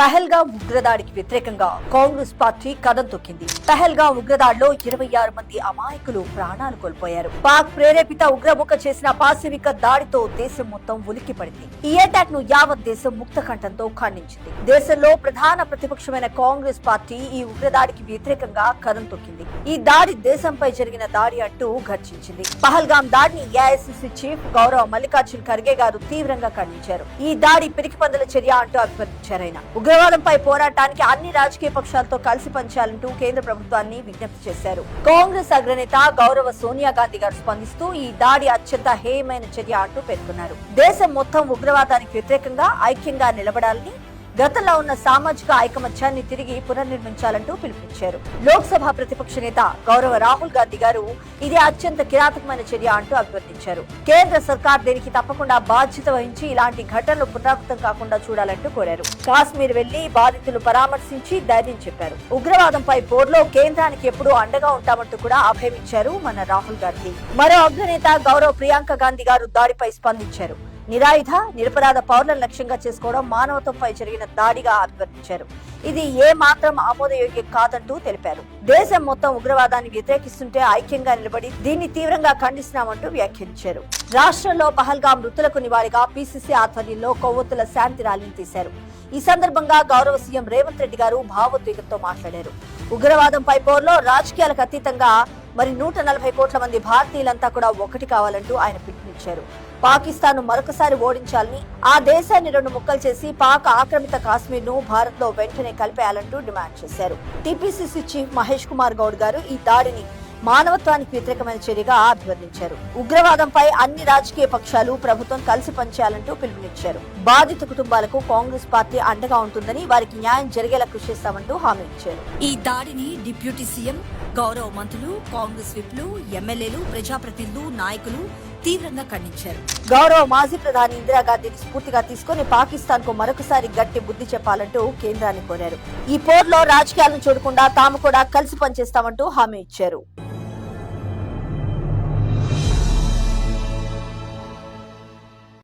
పహల్గా ఉగ్రదాడికి వ్యతిరేకంగా కాంగ్రెస్ పార్టీ కథం తొక్కింది. పహల్గా ఉగ్రదాడిలో ఇరవై ఆరు మంది అమాయకులు ప్రాణాలు కోల్పోయారు. పాక్ ప్రేరేపిత ఉగ్రముఖ చేసిన పాశవిక దాడితో దేశం మొత్తం ఉలిక్కి పడింది. ఈ అటాక్ను యావత్ దేశం ముక్త కంఠంతో ఖండించింది. దేశంలో ప్రధాన ప్రతిపక్షమైన కాంగ్రెస్ పార్టీ ఈ ఉగ్రదాడికి వ్యతిరేకంగా కథం తొక్కింది. ఈ దాడి దేశంపై జరిగిన దాడి అంటూ ఘర్షించింది పహల్గాం దాడిని ఏఐసిసి చీఫ్ గౌరవ మల్లికార్జున్ ఖర్గే గారు తీవ్రంగా ఖండించారు. ఈ దాడి పిరికిపందల చర్య అంటూ అభివర్ణించారు ఆయన. ఉగ్రవాదంపై పోరాటానికి అన్ని రాజకీయ పక్షాలతో కలిసి పనిచేయాలంటూ కేంద్ర ప్రభుత్వాన్ని విజ్ఞప్తి చేశారు. కాంగ్రెస్ అగ్రనేత గౌరవ సోనియా గాంధీ గారు స్పందిస్తూ ఈ దాడి అత్యంత హేయమైన చర్య అంటూ పేర్కొన్నారు. దేశం మొత్తం ఉగ్రవాదానికి వ్యతిరేకంగా ఐక్యంగా నిలబడాలని గతంలో ఉన్న సామాజిక ఐకమత్యాన్ని తిరిగి పునర్నిర్మించాలంటూ పిలుపునిచ్చారు. లోక్సభ ప్రతిపక్ష నేత గౌరవ రాహుల్ గాంధీ గారు ఇది అత్యంత కిరాతకమైన చర్య అంటూ అభ్యర్థించారు కేంద్ర సర్కార్ దీనికి తప్పకుండా బాధ్యత వహించి ఇలాంటి ఘటనలు పునరావృతం కాకుండా చూడాలంటూ కోరారు. కాశ్మీర్ వెళ్ళి బాధితులు పరామర్శించి ధైర్యం చెప్పారు. ఉగ్రవాదంపై బోర్డులో కేంద్రానికి ఎప్పుడూ అండగా ఉంటామంటూ కూడా అభయమిచ్చారు మన రాహుల్ గాంధీ. మరో అగ్రనేత గౌరవ ప్రియాంక గాంధీ గారు దాడిపై స్పందించారు. నిరాయుధ నిరపరాధ పౌరులను లక్ష్యంగా చేసుకోవడం మానవత్వంపై జరిగిన దాడిగా అభివర్ణించారు. ఇది ఏ మాత్రం ఆమోదయోగ్యం కాదంటూ తెలిపారు. దేశం మొత్తం ఉగ్రవాదాన్ని వ్యతిరేకిస్తుంటే ఐక్యంగా నిలబడి దీన్ని తీవ్రంగా ఖండిస్తున్నామంటూ వ్యాఖ్యానించారు. రాష్ట్రంలో పహల్గా మృతులకు నివాళిగా పీసీసీ ఆధ్వర్యంలో కొవ్వొత్తుల శాంతి ర్యాలీని తీశారు. ఈ సందర్భంగా గౌరవ సీఎం రేవంత్ రెడ్డి గారు భావోద్వేగంతో మాట్లాడారు. ఉగ్రవాదంపై పోర్లో రాజకీయాలకు అతీతంగా మరి నూట నలభై కోట్ల మంది భారతీయులంతా కూడా ఒకటి కావాలంటూ ఆయన పిలుపునిచ్చారు. పాకిస్తాన్ మరొకసారి ఓడించాలని ఆ దేశాన్ని రెండు ముక్కలు చేసి పాక్ ఆక్రమిత కాశ్మీర్ను భారత్లో వెంటనే కలిపేయాలంటూ డిమాండ్ చేశారు. టీపీసీసీ చీఫ్ మహేష్ కుమార్ గౌడ్ గారు ఈ దాడిని మానవత్వానికి వ్యతిరేకమైన చర్యగా అభివర్ణించారు. ఉగ్రవాదంపై అన్ని రాజకీయ పక్షాలు ప్రభుత్వం కలిసి పనిచేయాలంటూ పిలుపునిచ్చారు. బాధిత కుటుంబాలకు కాంగ్రెస్ పార్టీ అండగా ఉంటుందని వారికి న్యాయం జరిగేలా కృషి చేస్తామంటూ హామీ ఇచ్చారు. ఈ దాడిని డిప్యూటీ సీఎం గౌరవ మంత్రులు కాంగ్రెస్ విప్లు ఎమ్మెల్యేలు ప్రజాప్రతినిధులు నాయకులు తీవ్రంగా ఖండించారు. గౌరవ మాజీ ప్రధాని ఇందిరాగాంధీని స్ఫూర్తిగా తీసుకుని పాకిస్తాన్కు మరొకసారి గట్టి బుద్ధి చెప్పాలంటూ కేంద్రాన్ని కోరారు. ఈ పోర్లో రాజకీయాలను చూడకుండా తాము కూడా కలిసి పనిచేస్తామంటూ హామీ ఇచ్చారు.